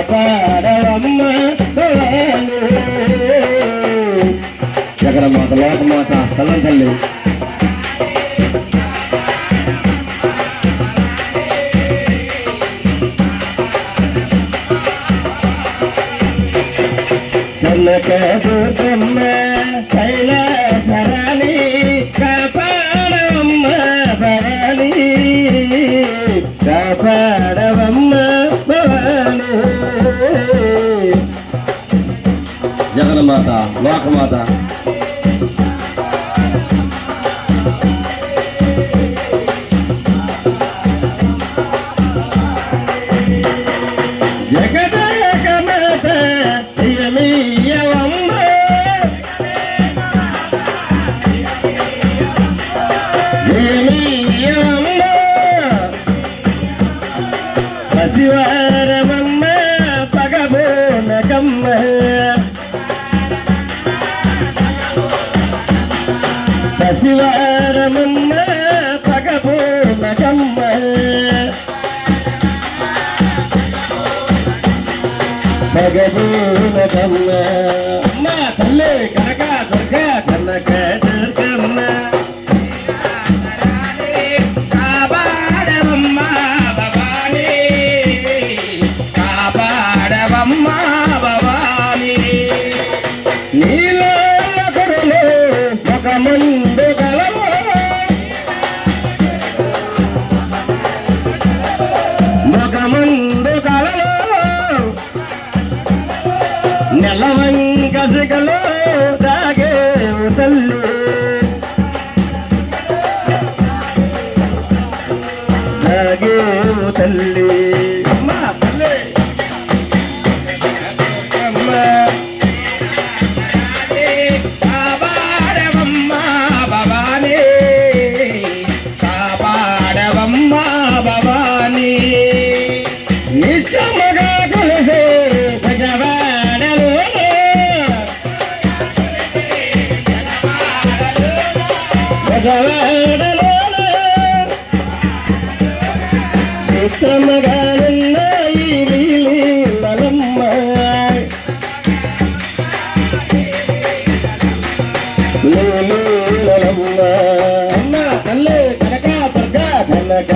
పాడవమ్మ జగన్మాత లోకమాత స్థలం తల్లి. జనక దూతమ్మ కైలాసరాణి మాత లోకమాత జగదేకమాత పగబోనకమ్మ శివారమమ్మ పగబోనకమ్మ పగబోనకమ్మ అమ్మ తల్లి కనక దుర్గ కనక నెలవంక సిగలో దాగే తల్లి. దాగే తల్లి. అమ్మా భగవానలు నిత్యముగా ఉన్నాయి కనక దుర్గా కనక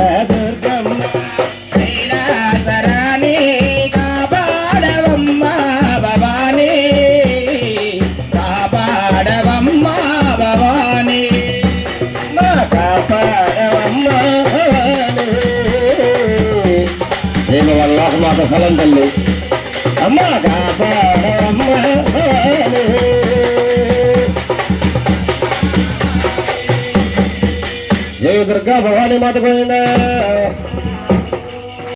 వల్ల ఫలం తల్లి అమ్మ జయ దుర్గా భవానీ మాత పోయిందా?